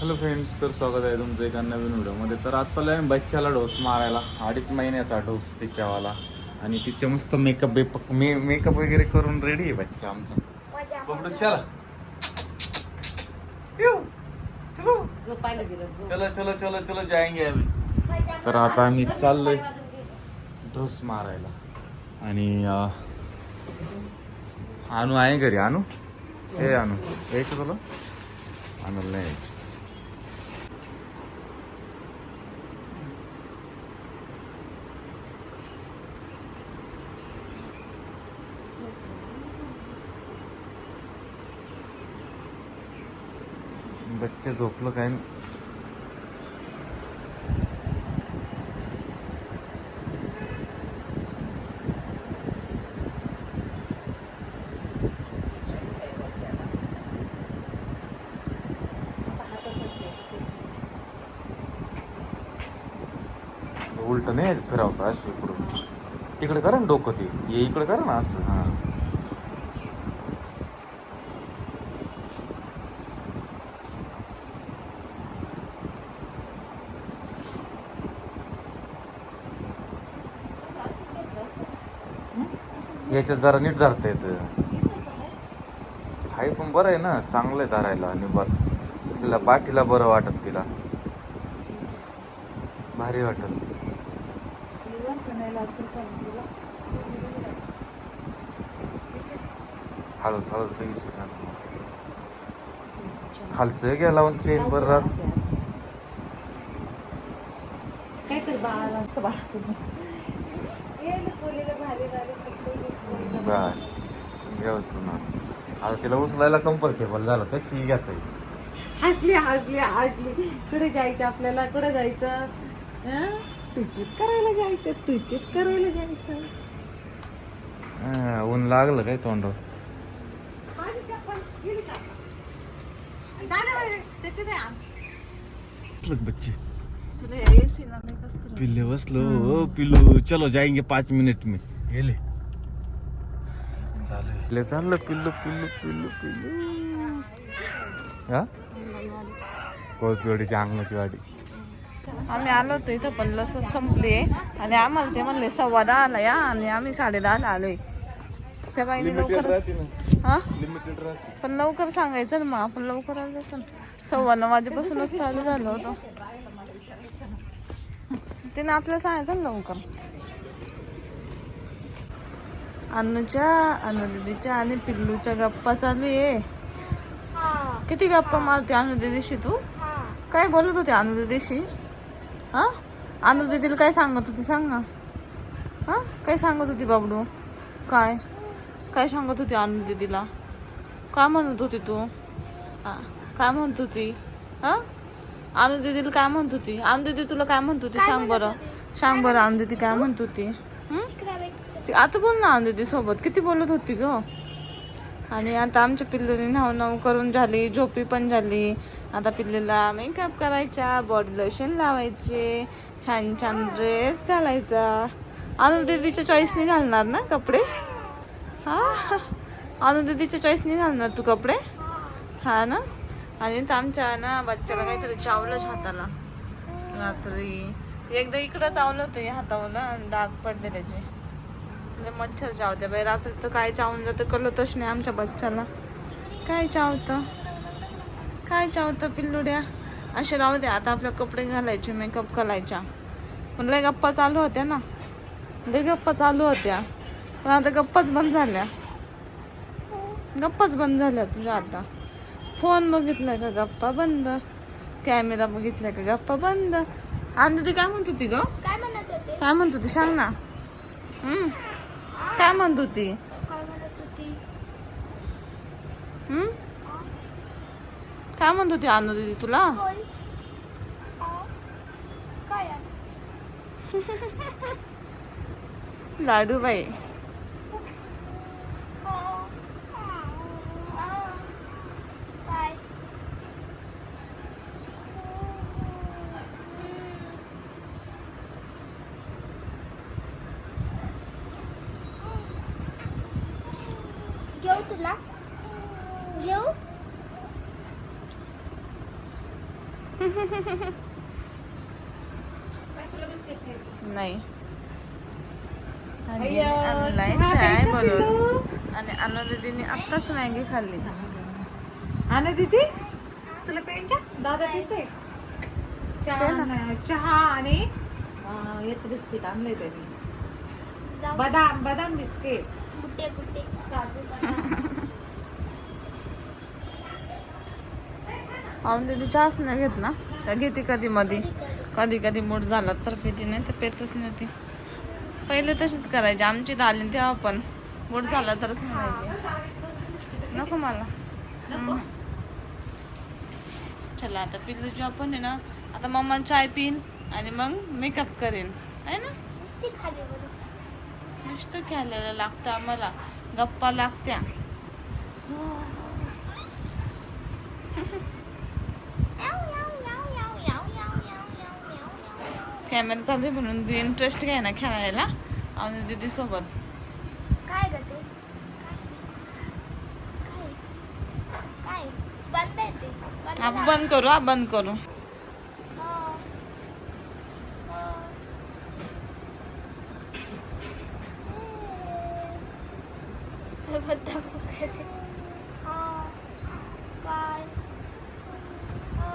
Hello friends तर स्वागत आहे तुमचं एका नवीन व्हिडिओमध्ये. तर आज चालू आहे बच्च्याला डोस मारायला अडीच महिन्याचा डोस तिच्यावाला. आणि तिचे मस्त मेकअप बेकअप मे मेकअप वगैरे करून रेडी आहे बच्चा आमचा. बघू चला. येऊ. चलो. चलो चलो चलो चलो जाएंगे अभी तर आता आम्ही चाललोय डोस मारायला. आणि अनु आहे घरी अनु हे अनु यायचं तुला? अनुला नाही यायचं. बच्चे झोपलं काय नाही. उलट नाही यायचं फिरावतं असं इकडून तिकडे करा ना डोकं ते ये इकडे करा ना असं हा। याच्यात जरा नीट धरता येतं. हाय पण बरं आहे ना चांगलं आहे धरायला आणि बरं. तिला पाठीला बरं वाटत तिला. भारी वाटत. हळूच हळूच लगेच खालचं गेला चेन बरं राहत काय कर बाळाला असतं बाळा बस व्यवस्थित ना. आता तिला उचलायला कम्फर्टेबल झालं कशी घेता येईल. हसली हसली हसली. कुठे जायचं आपल्याला? कुठे जायचं? हं? करायला जायचं टुचूट करायला जायचं. हा, ऊन लागलं काय तोंडावर? माझी चप्पल गेली का? दादा बाहेर, ते तिथे आण. उचलक बच्चे. तुला ना कसं पिल्ले बसलो ओ पिल्लू. चलो जाएंगे पाच मिनिट में. गेले चालू चाललं पिल्लू पिल्लू पिल्लू पिल्लू. हा? कोळपिवडीची अंगणाची वाडी. आम्ही आलो होतो इथं पण लस संपली आणि आम्हाला ते म्हणले सव्वा दहाला या आणि आम्ही साडे दहाला आलोय. त्या बाईने लवकर हा? पण लवकर सांगायचं ना मग आपण लवकर आलो असं सव्वा नऊ वाजेपासूनच चालू झालं होतं. तिने आपल्याला सांगायचं ना लवकर. अनुच्या अनु दीदीच्या आणि पिल्लूच्या गप्पा चालू आहे. किती गप्पा मारते अनु दीदीशी तू काय बोलत होते अनु दीदीशी हा? अनु दीदीला काय सांगत होती सांग ना. हा? काय सांगत होती बाबडू? काय? काय सांगत होती अनु दीदीला काय म्हणत होती तू? हा. काय म्हणत होती? हा? अनु दीदीला काय म्हणत होती? अनु दीदी तुला काय म्हणत होती? सांग बरं. सांग बरं अनु दीदी काय म्हणत होती? ती- आता बोल ना अनु दीदी सोबत. किती बोलत होती ग? आणि आता आमच्या पिल्लूने नाव नाव करून झाली झोपी पण झाली. आता पिल्लूला मेकअप करायचा बॉडी लोशन लावायचे छान छान ड्रेस घालायचा. अनु दीदीच्या चॉईसने घालणार ना कपडे? हा? अनु दीदीच्या चॉईसने घालणार तू कपडे? हा ना? आणि तर आमच्या ना बच्चाला काहीतरी चावलंच हाताला. रात्री. एकदा इकडं चावलं होतं हातावलं आणि डाग पडले त्याचे. लय मच्छर चावते बाई. रात्री तर काय चावून जातं कळतच नाही आमच्या बच्चाला. काय चावतं? काय चावतं पिल्लुड्या? असे राहू दे आता आपल्या कपडे घालायचे मेकअप करायच्या. पण लय गप्पा चालू होत्या ना. लय गप्पा चालू होत्या. पण आता गप्पाच बंद झाल्या. गप्पाच बंद झाल्या तुझ्या आता. फोन बघितलाय का गप्पा बंद? कॅमेरा बघितलाय का गप्पा बंद? आणि ती काय म्हणत होती ग? काय म्हणत होते? काय म्हणत होती? सांग ना. हम्म. काय म्हणत होती? काय म्हणत होती? हम्म काय म्हणत होती आणू दीदी तुला? लाडू बाई आ, आ, काय घेऊ तुला घेऊ नाही. आणलाय चाय बनवून. आणि अनु दीदीने आत्ताच मॅगी खाल्ली. आणि तिथे तुला प्यायच्या? दादा तिथे. चहा चहा आणि याचं बिस्किट आणलंय त्यांनी. बदाम बदाम बिस्किट. कुठे कुठे? अनु दीदी चहाच नाही घेत ना. का घेते कधी मधी. कधी कधी मूड झाला तर पिती नाही तर पेतच नाही ती. पहिले तशीच करायची. आमची आली तेव्हा पण. मूड झाला तरच म्हणायची नको मला. चला आता पिल्लूची आपण आहे ना. आता मम्मा चाय पिन आणि मग मेकअप करेन. आहे ना? नुसती खेळायला लागतं आम्हाला. गप्पा लागत्या. कॅमेरा चालू आहे म्हणून इंटरेस्ट घ्याय ना खेळायला? आणि दीदी सोबत. काय ग ते? काय? काय बंद आहे ते. बंद आपण करा. बंद करू हा बंद करू. हा. हा. बंद वगैरे. हा. काय हा.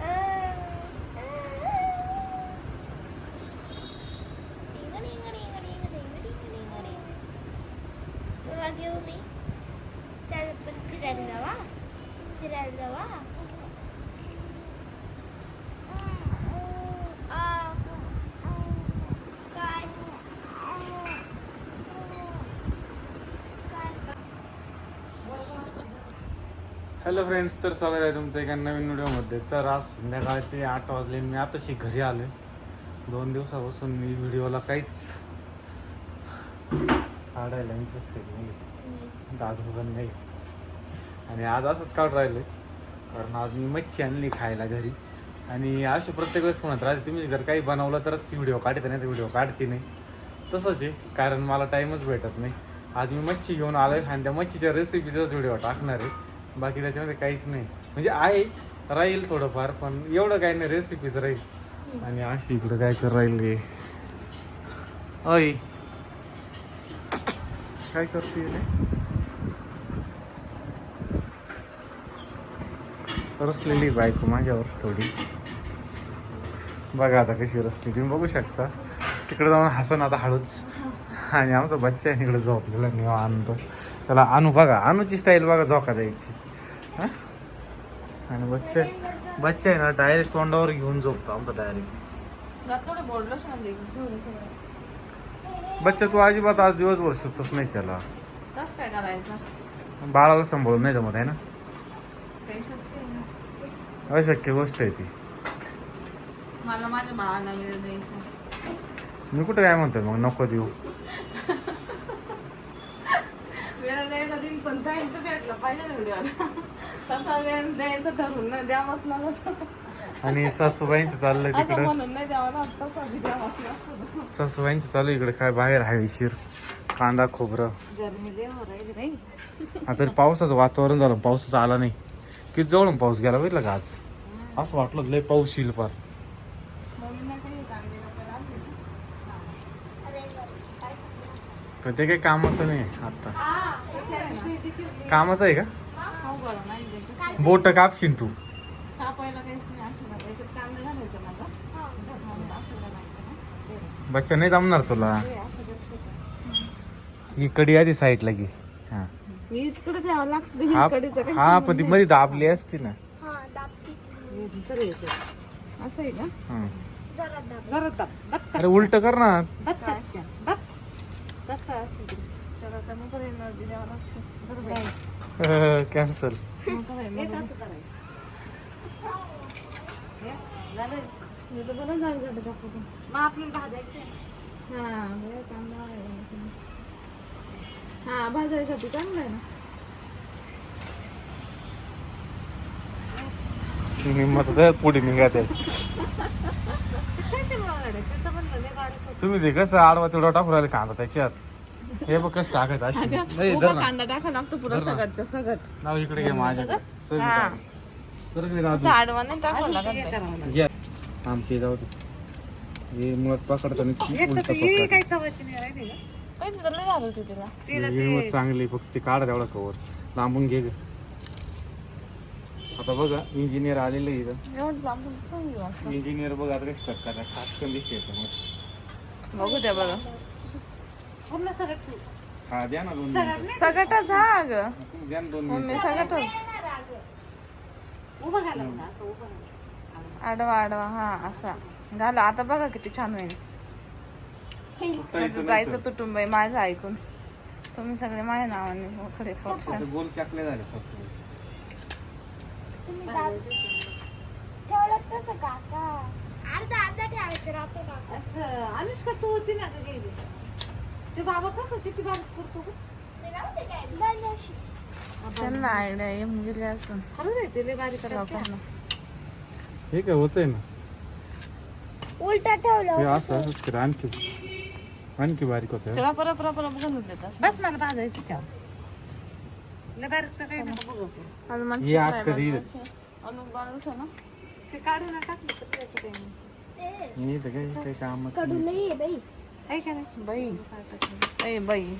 अ. अ. डिंग, डिंग, डिंग, डिंग, डिंग, डिंग, डिंग, डिंग. तुला घेऊ मी चल आपण फिरायला जावा फिरायला जावा आ. काय काय हॅलो फ्रेंड्स तर स्वागत आहे तुमचं एका नवीन व्हिडिओमध्ये. तर आज संध्याकाळचे आठ वाजले मी आताशी घरी आलो दोन दिवसापासून मी व्हिडिओला काहीच काढायला इंटरेस्टेड नाही दादू पण नाही. आणि आज असंच काढ राहिलो कारण आज मी मच्छी आणली खायला घरी. आणि अशी प्रत्येक वेळेस म्हणत राहते तुम्ही जर काही बनवलं तरच ती व्हिडिओ काढते नाही तर व्हिडिओ काढते नाही. तसंच आहे कारण मला टाईमच भेटत नाही. आज मी मच्छी घेऊन आलो आहे आणि त्या मच्छीच्या रेसिपीचाच व्हिडिओ टाकणार आहे. बाकी त्याच्यामध्ये काहीच नाही. म्हणजे आहे राहील थोडंफार पण एवढं काही नाही रेसिपीच राहील. आणि अशी इकडं काय कर राहील गे अय काय करते रे रसलेली बायको माझ्यावर थोडी. बघा आता कशी रसली तुम्ही बघू शकता. तिकडे जाऊन हसन आता हळूच. आणि आमचा बच्चा आहे इकडे झोपलेला निवांत त्याला आणू बघा आणूची स्टाईल बघा झोका द्यायची. आणि बच्चा बच्चा आहे ना डायरेक्ट तोंडावर घेऊन झोपतो आमचा डायरेक्ट बच्चा तू अजिबात आज दिवसभर सुतच नाही करायचं? बाळाला सांभाळून नाही जमत आहे ना. अशक्य गोष्ट आहे ती. मला माझ्या बाळाला वेळ द्यायचा. मी कुठं काय म्हणतोय मग? नको देऊ. वेळ द्यायचा दिन पण टाइम तर भेटला पाहिजे ना व्हिडिओला तसा वेळ द्यायचं ठरवून नाही द्यावाच लागत आणि सासूबाईंचं चाललंय असं तिकडं. म्हणून नाही द्यावा लागत तसा बी द्यावाच लागतो सासूबाईंचं चालू आहे इकडे काय बाहेर हवेशीर कांदा खोबरं. गरमी लय हो राहिली नाही आता तरी पावसाचं वातावरण झालं पावसाचा आला नाही. किती जवळून पाऊस गेला बघितलं का आज? असं वाटलं लय पाऊस येईल मम्मीला काही कांदे पण ते काही कामाचं नाही आता. कामाचं आहे का. बोट कापशील तू. कापायला काहीच नाही असं ना त्याच्यात कांदा घालायचा माझा. असं घालायचं ना. बच्चा नाही जमणार तुला? ते असं जास्त कर. ही कडी आधी साईडला घे. हा. लागतं. हा काही हा पण ती मध्ये दाबली असती ना. हा दाबतीच नंतर येतं. असं आहे का? हं. जरा दाब. जरा दब. दब अरे उलट कर ना. दब दब? चला तर मग एनर्जी द्यावं लागतं बरोबर आहे. कॅन्सल मग काय, मग मी तर बरं झालं झालं हा बरं कांदा. हा भाजायसाठी चांगलं आहे ना पुढे बारीक होतं. तुम्ही ते कसं आडवा तेवढा टाकून राहिले कांदा त्याच्यात हे बघ कसं टाकायचं अशी. नाही उभा धर ना. कांदा टाका लागतो पुरा धर ना. सगळच्या सगळं नाव इकडे घे माझ्याकडे. चल हा. असं आडवा नाही टाकावं लागत हे बाई. घ्या. जाऊ दे. हे मुळात पकडताना एक उलटा तर ही पकड काही चवाची नाही राहिली ना होती तिला. हे मग चांगली फक्त ते काढ तेवढा कवर. लांबून घे ग. आता बघा इंजिनियर आलेलं आहे इथं. पण घेऊ असं? इंजिनियर बघ आता टक्कर खासकन दिसते याच्यामध्ये. बघू द्या बरं पूर्ण सगळं ठेवू. हा द्या ना दोन सगळं नाही. सगटच हा ग द्या ना दोन मम्मी सगटच. उभं असं. आडवा आडवा हा असा. घाला. आता बघा किती छान होईल. माझं जायचं तुटून बाई माझं ऐकून. तुम्ही सगळे माझ्या नावाने खडे फोडसा आता गोल चाकले झाले फसवे तुम्ही दाब- ठेवलं तसं काका अर्धा अर्धा ठेवायचं राहतो काका असं अनुष्का तू होती ना ग गेली. ते बाबा कसं किती बारीक करतो गं? मी. त्यांना आयडिया येऊन गेली असं हळू रे ते लय बारीक करते. लोकांना हे काय होतंय ना? उलटा हे ठेवलं असं असंच कर आणखी आणखी बारीक होतं त्याला परत परत देतात बस मला भाजायचं ठेव लय बारीकचं काही नको बघू. आपण. आज मन हे आत कधी अनुप बाळूस ना? ते काढून टाकलं तर त्याचं काही नाही. हे तर काही कडू आहे बाई. आहे का नाही? बाई. बाई.